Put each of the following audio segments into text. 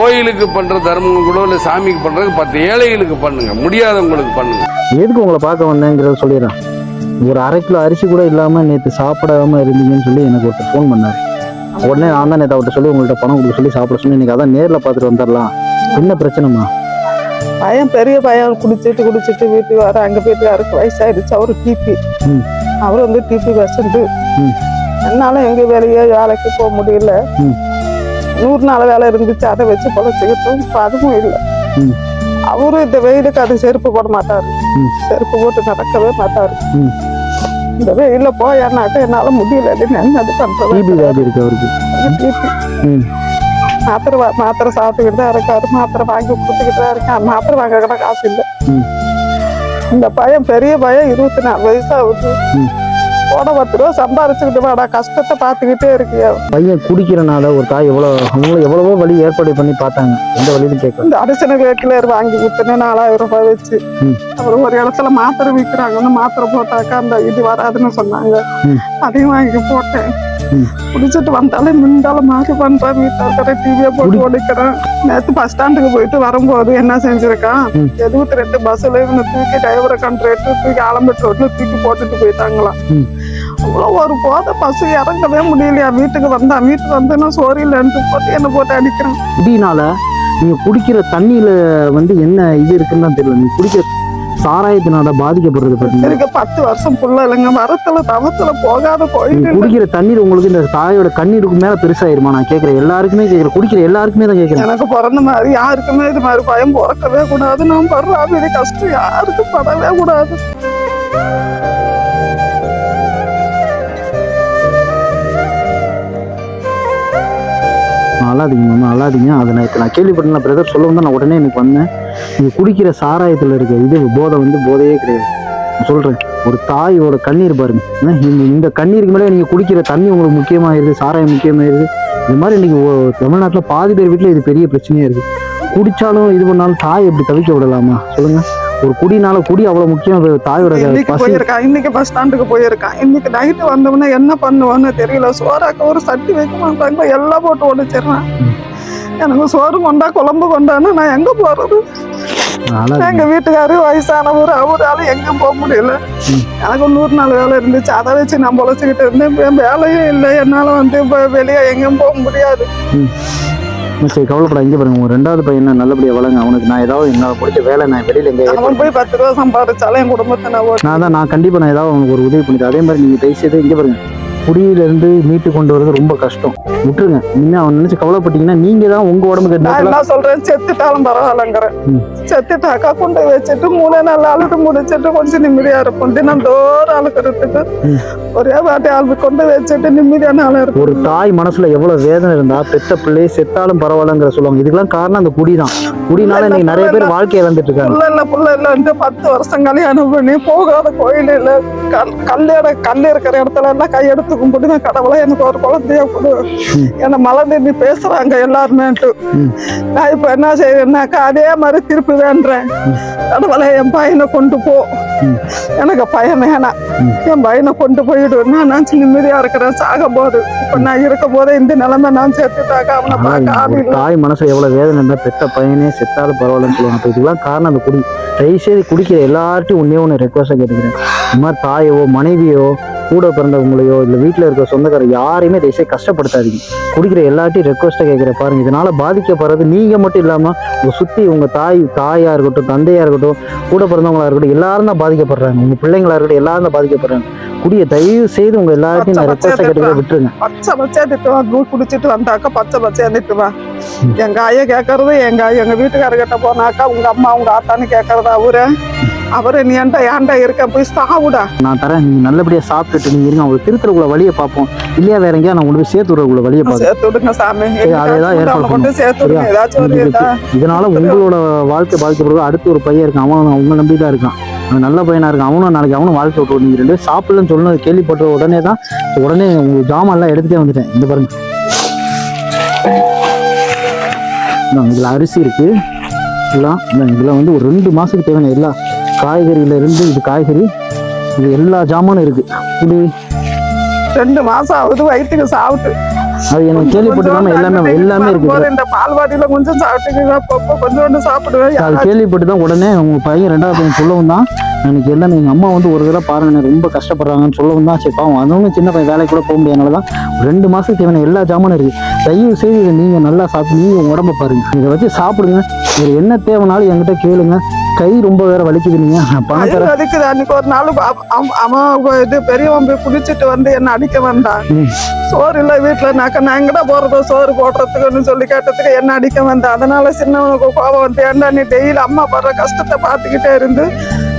கோயிலுக்கு பண்ற தர்மம் கூட இல்ல சாமிக்கு பண்றது பத்து ஏழைகளுக்கு பண்ணுங்க. முடியாதவங்களுக்கு பண்ணுங்க. எதுக்கு உங்களை பார்க்க வந்தேங்கிறத சொல்லிடுறேன். ஒரு அரை கிலோ அரிசி கூட இல்லாமல் நேற்று சாப்பிடாம இருந்தீங்கன்னு சொல்லி எனக்கு ஒருத்தர் ஃபோன் பண்ணார். உடனே நான் தான் நேற்று அவர்கிட்ட சொல்லி உங்கள்கிட்ட பணம் கொடுக்க சொல்லி சாப்பிட சொல்லி இன்னைக்கு அதான் நேரில் பார்த்துட்டு வந்துடலாம். என்ன பிரச்சனைமா பையன் பெரிய பையன் குடிச்சிட்டு குடிச்சிட்டு வீட்டுக்கு வர அங்க வீட்டுக்காருக்கு வயசாயிடுச்சு. அவரு டிபி ம். அவர் வந்து டிபி பேஷண்ட் ம். என்னால எங்க வேலையே வேலைக்கு போக முடியல. நூறு நாள் வேலை இருந்துச்சு அதை வச்சு பொழைச்சிக்கிட்டோம் இப்ப அதுவும் இல்லை. அவரும் இந்த வெயிலுக்கு அது செருப்பு போட மாட்டாரு. செருப்பு போட்டு நடக்கவே மாட்டாரு. இந்த வெயில போயானாக்க என்னால முடியல வியாதி இருக்கு அவருக்கு. மாத்திரை மாத்திரை சாப்பிட்டுக்கிட்டு தான் இருக்காரு. மாத்திரை வாங்கி கொடுத்துக்கிட்டு தான் இருக்கான் மாத்திரை வாங்க கூட காசு இல்லை. இந்த பையன் பெரிய பையன் இருபத்தி நாலு வயசு போட பத்து ரூபா சம்பாரிச்சுக்கிட்டு வாடா. கஷ்டத்தை பார்த்துக்கிட்டே இருக்கியா? பையன் குடிக்கிறனால ஒரு தாய் எவ்வளோ அவங்களும் எவ்வளவோ வழி ஏற்பாடு பண்ணி பார்த்தாங்க. எந்த வழியிலும் கேட்கல. இந்த அடிசன கிலர் வாங்கி கொடுத்தனே நாலாயிரம் ரூபாய் வச்சு. அப்புறம் ஒரு இடத்துல மாத்திரை விற்கிறாங்கன்னு மாத்திரை போட்டாக்கா அந்த இது வராதுன்னு சொன்னாங்க. அதையும் வாங்கி போட்டேன். குடிச்சிட்டு வந்தாலே மிண்டால மாறி பண்றேன் வீட்டில் இருக்கிற டிவியை போட்டு ஒழிக்கிறேன். நேற்று பஸ் ஸ்டாண்டுக்கு போயிட்டு வரும்போது என்ன செஞ்சிருக்கான். எழுபத்தி ரெண்டு பஸ்ஸில் இவனை தூக்கி டிரைவரை கண்ட்ரேட்டு தூக்கி ஆலம்பட்டு ரோட்ல தூக்கி போட்டுட்டு போயிட்டாங்களாம். அவ்வளோ ஒரு போத பஸ் இறங்கவே முடியலையா? வீட்டுக்கு வந்தான் வீட்டுக்கு வந்து சோறு இல்லைன்ட்டு போட்டு என்ன போட்டு அடிக்கிறான். குடினால நீங்க குடிக்கிற தண்ணியில வந்து என்ன இது இருக்குன்னு தெரியல. நீங்க குடிக்கிற சாராயத்தினால பாதிக்கப்படுறது பார்த்தீங்கன்னா எனக்கு பத்து வருஷம் புள்ள இல்லைங்க. வரத்துல தவத்துல போகாத கோயில். குடிக்கிற தண்ணீர் உங்களுக்கு இந்த தாயோட கண்ணீருக்கு மேல பெருசாயிருமா? நான் கேக்குறேன். எல்லாருக்குமே கேக்குறேன். குடிக்கிற எல்லாருக்குமே தான் கேக்குறேன். எனக்கு பிறந்த மாதிரி யாருக்குமே இது மாதிரி பயம் பிறக்கவே கூடாது. நான் படுற இது கஷ்டம் யாருக்கும் படவே கூடாது. அழாதீங்க மாமா அழாதீங்க. அதை நான் இப்போ நான் கேள்விப்பட்டேன் பிரதர். சொல்லவும் தான் நான் உடனே எனக்கு வந்தேன். நீங்க குடிக்கிற சாராயத்துல இருக்க இது போதை வந்து போதையே கிடையாது. நான் சொல்றேன். ஒரு தாயோட கண்ணீர் பாருங்க. ஆ, இந்த கண்ணீருக்கு மேலே நீங்க குடிக்கிற தண்ணி உங்களுக்கு முக்கியமாயிருது சாராயம் முக்கியமாயிருது. இந்த மாதிரி இன்னைக்கு ஓ- தமிழ்நாட்டுல பாதி பேர் வீட்டுல இது பெரிய பிரச்சனையா இருக்கு. குடிச்சாலும் இது பண்ணாலும் தாய் எப்படி தவிக்க விடலாமா? சொல்லுங்க. ஒரு குடினால குடி அவ்வளவு முக்கியம் தாயோட போயிருக்கான் இன்னைக்கு பஸ் ஸ்டாண்டுக்கு போயிருக்கான் இன்னைக்கு நைட்டு வந்தவொடனே என்ன பண்ணுவான்னு தெரியல. சோறாக்க ஒரு சட்டி வைக்க மாட்டாங்க. எல்லாம் போட்டு ஒடிச்சிடுறான். எனக்கு சோறு கொண்டா குழம்பு கொண்டான்னு நான் எங்க போறது? அழாதீங்க எங்க வீட்டுக்காரு வயசானவர் அவரால எங்க போக முடியல. எனக்கு நூறு நாள் வேலை இருந்துச்சு. அதை வச்சு நான் பொழைச்சிக்கிட்டு இருந்தேன். என் வேலையும் இல்லை. என்னால வந்து இப்ப வெளியே எங்கேயும் போக முடியாது. சரி கவலைப்பட இங்கே பாருங்க உங்க ரெண்டாவது பையனை நல்லபடியா வளங்க அவனுக்கு நான் ஏதாவது என்னால் பிடிச்ச வேலை நான் வெளியில எங்க அவன் போய் பத்து ரூபா சம்பாதிச்சாலும் என் குடும்பத்தை நான் நான் தான் நான் கண்டிப்பா நான் ஏதாவது அவனுக்கு ஒரு உதவி பண்ணிட்டேன் அதே மாதிரி நீங்க தயவு செய்து இங்கே பாருங்க. குடியில இருந்து மீட்டு கொண்டு வரது ரொம்ப கஷ்டம். விட்டுருங்க. இனிமே அவன் நினைச்சு கவலைப்பட்டீங்கன்னா நீங்க தான் உங்க உடம்புக்கு நான் என்ன சொல்றேன்? செத்துட்டாலும் பரவாயில்லங்கிறேன். செத்துட்டாக்கா கொண்டு வச்சுட்டு மூணு நாள் அழுது முடிச்சிட்டு கொஞ்சம் நிம்மதியா இருப்போம். தினம் தோறும் அழுக்கிறதுக்கு. ஒரே வாட்டி அழுது கொண்டு வச்சுட்டு நிம்மதியான ஆளா இருக்கும் ஒரு தாய் மனசுல எவ்வளவு வேதனை இருந்தா பெத்த பிள்ளை செத்தாலும் பரவாயில்லங்கிற சொல்லுவாங்க. இதுக்கெல்லாம் காரணம் அந்த குடி தான். குடினால இன்னைக்கு நிறைய பேர் வாழ்க்கையை இழந்துட்டு இருக்காங்க. புள்ள இல்ல புள்ள இல்லன்ட்டு பத்து வருஷம் கல்யாணம் பண்ணி போகாத கோயில் இல்ல கல் கல்யாட கல் இருக்கிற இடத்துல எல்லாம் கையெடுத்து கும்பிட்டு நான் கடவுளை எனக்கு ஒரு குழந்தைய கொடு. என்ன மலர்ந்து நீ பேசுறாங்க எல்லாருமேன்ட்டு ம். நான் இப்ப என்ன செய்யறேன்னாக்கா அதே மாதிரி திருப்பி வேண்டுறேன் கடவுளை என் பையனை கொண்டு போ. எனக்கு பையன் வேணாம். என் பையனை கொண்டு போயிடு நான் நினைச்சு நிம்மதியா இருக்கிறேன் சாகும் போது இப்ப நான் இருக்கும் போதே இந்த நிலைமை நான் சேர்த்துட்டாக்கா அவனை பார்க்க தாய் மனசுல எவ்வளவு வேதனை இருந்தா பெத்த பையனே செத்தாலும் பரவாயில்லன்னு சொல்லுவாங்க இதுக்கெல்லாம் காரணம் அந்த குடி தயவுசெய்து குடிக்கிற எல்லார்ட்டையும் ஒன்னே ஒன்று ரெக்வஸ்டாக கேட்டுக்கிறேன் இந்த மாதிரி தாயோ மனைவியோ கூட பிறந்தவங்களையோ இல்லை வீட்டில் இருக்க சொந்தக்காரர் யாரையுமே தயவுசெய்து கஷ்டப்படுத்தாதீங்க. குடிக்கிற எல்லாத்தையும் ரெக்வஸ்ட்டை கேட்குற பாருங்க. இதனால பாதிக்கப்படுறது நீங்க மட்டும் இல்லாம உங்க சுத்தி உங்க தாய் தாயா இருக்கட்டும் தந்தையா இருக்கட்டும் கூட பிறந்தவங்களா இருக்கட்டும் எல்லாரும் தான் பாதிக்கப்படுறாங்க. உங்கள் பிள்ளைங்களா இருக்கட்டும் எல்லாரும் தான் பாதிக்கப்படுறாங்க. குடிய தயவு செய்து உங்க எல்லார்ட்டையும் நான் ரெக்வஸ்ட்டாக கேட்டுக்கிறத விட்டுருங்க. பச்சை பச்சையா திட்டுவான் தூள் குடிச்சிட்டு வந்தாக்கா பச்சை பச்சையா திட்டுவான் ம். எங்க ஐயா கேட்கறது எங்க எங்க வீட்டுக்காரர்கிட்ட போனாக்கா உங்க அம்மா உங்க ஆத்தான்னு கேட்கறது அவரு? அவரு நீ ஏன்டா ஏன்டா இருக்க? போய் சாவுடா. நான் தரேன். நீங்க நல்லபடியா சாப்பிட்டுட்டு நீங்க இருங்க. அவங்க திருத்துறக்குள்ள வழியை பார்ப்போம். இல்லையா வேற எங்கேயா நான் போய் சேர்த்து விடுறக்குள்ள வழியை பார்ப்போம். சேர்த்து விடுங்க சாமி. அதேதான் ஏற்பாடு கொண்டு சேர்த்து விடுங்க? ஏதாச்சும் இதனால உங்களோட வாழ்க்கை பாதிக்கப்படுறது அடுத்து ஒரு பையன் இருக்கான். அவன் அவங்க நம்பி தான் இருக்கான் நல்ல பையனா இருக்கான். அவனும் நாளைக்கு அவனும் வாழ்க்கை விட்டு நீங்க ரெண்டு பேரும் சாப்பிடலன்னு சொன்னது கேள்விப்பட்ட உடனே தான் உடனே உங்க ஜாமான் எல்லாம் எடுத்துட்டே வந்துட்டேன். இந்த பாருங்க. இதுல அரிசி இருக்கு. எல்லாம் இதுல வந்து ஒரு ரெண்டு மாசத்துக்கு தேவையான எல்லா காய்கறியில இருந்து இது காய்கறி இது எல்லா ஜாமானும் இருக்கு. இது ரெண்டு மாசம் ஆகுது வயிற்றுக்கு சாப்பிட்டு அது எனக்கு கேள்விப்பட்டு தான் எல்லாமே எல்லாமே வரும்போது இந்த பால்வாடியில கொஞ்சம் அப்பப்போ கொஞ்சோண்டு சாப்பிடுவேன். அது கேள்விப்பட்டு தான் உடனே உங்க பையன் ரெண்டாவது பையன் சொல்லவும் தான். எனக்கு எல்லாமே எங்கள் அம்மா வந்து ஒரு தடவை பாருங்க ரொம்ப கஷ்டப்படுறாங்கன்னு சொல்லவும் தான் சரி பாவம் அதுவும் சின்ன பையன் வேலைக்கு கூட போக முடியாதனால தான் ரெண்டு மாதத்துக்கு தேவையான எல்லா ஜாமானும் இருக்குது தயவு செய்து இதை நீங்கள் நல்லா சாப்பிட்டு நீங்கள் உடம்பை உடம்ப பாருங்க. இதை வச்சு சாப்பிடுங்க. இதில் என்ன தேவைனாலும் என்கிட்ட கேளுங்க. கை ரொம்ப வேற வலிக்குது நீங்கள் நான் பணம் வலிக்குது. அன்னைக்கு ஒரு நாள் அவ- அவ- அவன் இது பெரியவன் போய் குடிச்சிட்டு வந்து என்ன அடிக்க வந்தான். சோறு இல்ல வீட்டுல நாக்க நான் எங்கடா போறதோ? சோறு போடுறதுக்குன்னு சொல்லி கேட்டதுக்கு என்ன அடிக்க வந்தேன் அதனால சின்னவனுக்கு கோபம் வந்து ஏன்டா நீ டெய்லி அம்மா படுற கஷ்டத்தை பார்த்துக்கிட்டே இருந்து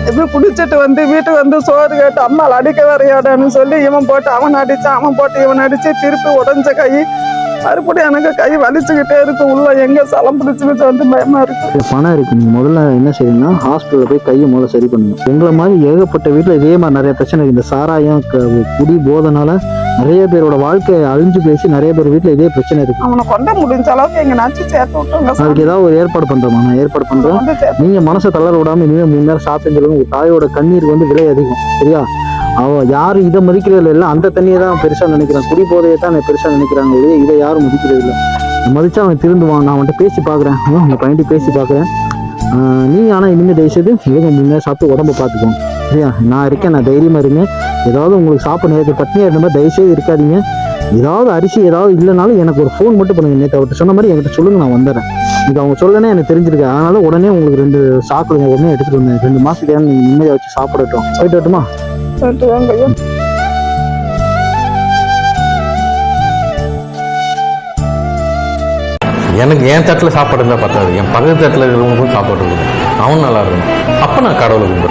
இப்படி குடிச்சிட்டு வந்து வீட்டுக்கு வந்து சோறு கேட்டு அம்மாள் அடிக்க வரையாடான்னு சொல்லி இவன் போட்டு அவன் அடிச்சான் அவன் போட்டு இவன் அடிச்சு திருப்பி உடைஞ்ச கை மறுபடியும் எனக்கு கை வலிச்சுக்கிட்டே இருக்கு. உள்ள எங்க சலம் பிடிச்சுக்கிட்டு வந்து பயமா இருக்கு. பணம் இருக்கு. நீங்கள் முதல்ல என்ன செய்யணும்னா ஹாஸ்பிட்டல் போய் கையை முதல்ல சரி பண்ணுங்க எங்களை மாதிரி ஏகப்பட்ட வீட்டில் இதே மாதிரி நிறைய பிரச்சனை இருக்கு. இந்த சாராயம் குடி போதனால நிறைய பேரோட வாழ்க்கை அழிஞ்சு பேசி நிறைய பேர் வீட்டில் இதே பிரச்சனை இருக்கு. அவனை கொண்ட முடிஞ்ச அளவுக்கு எங்க நாச்சு சேர்த்து விட்டுருங்க. அதுக்கு ஏதாவது ஒரு ஏற்பாடு பண்ணுறோமா நான் ஏற்பாடு சேர்த்து. நீங்க மனசை தளர விடாம இனிமே மூணு நேரம் சாப்பிட்டுங்கிறது உங்க தாயோட கண்ணீருக்கு வந்து விலை அதிகம். சரியா? அவ யாரும் இதை மதிக்கிறது இல்லை அந்த தண்ணியை தான் பெருசா நினைக்கிறான் குடி போதையை தான் பெருசா நினைக்கிறாங்க இதை யாரும் மதிக்கிறது இல்லை மதிச்சா அவன் திருந்துவான் நான் அவன்கிட்ட பேசி பார்க்குறேன். உங்க பையன்ட்டு பேசி பார்க்குறேன். நீ ஆனால் இனிமேல் தயவுசெய்து இவங்க நேரம் சாப்பிட்டு உடம்ப பார்த்துக்கோங்க சரியா? நான் இருக்கேன். நான் தைரியமா இருங்க ஏதாவது உங்களுக்கு சாப்பிட நேரத்துக்கு பட்னியாக இருந்த மாதிரி தயவுசெய்து இருக்காதீங்க. ஏதாவது அரிசி ஏதாவது இல்லைனாலும் எனக்கு ஒரு ஃபோன் மட்டும் பண்ணுங்க நேற்று அவர்கிட்ட சொன்ன மாதிரி என்கிட்ட சொல்லுங்க நான் வந்துடுறேன். இது அவங்க சொல்லனே எனக்கு தெரிஞ்சிருக்கு அதனால உடனே உங்களுக்கு ரெண்டு சாப்பிடுங்க உடனே எடுத்துட்டு வந்தேன் ரெண்டு மாசத்துக்கு நீங்கள் நிம்மதியாக வச்சு சாப்பிடட்டும். போயிட்டு வரட்டுமா? எனக்கு என் தட்டில் சாப்பாடு இருந்தால் பத்தாது. என் பக்கத்து தட்டில் இருக்கிறவங்களுக்கும் சாப்பாடு இருக்கணும் அவன் நல்லா இருக்கணும். அப்போ நான் கடவுளை கும்பிட்றேன்.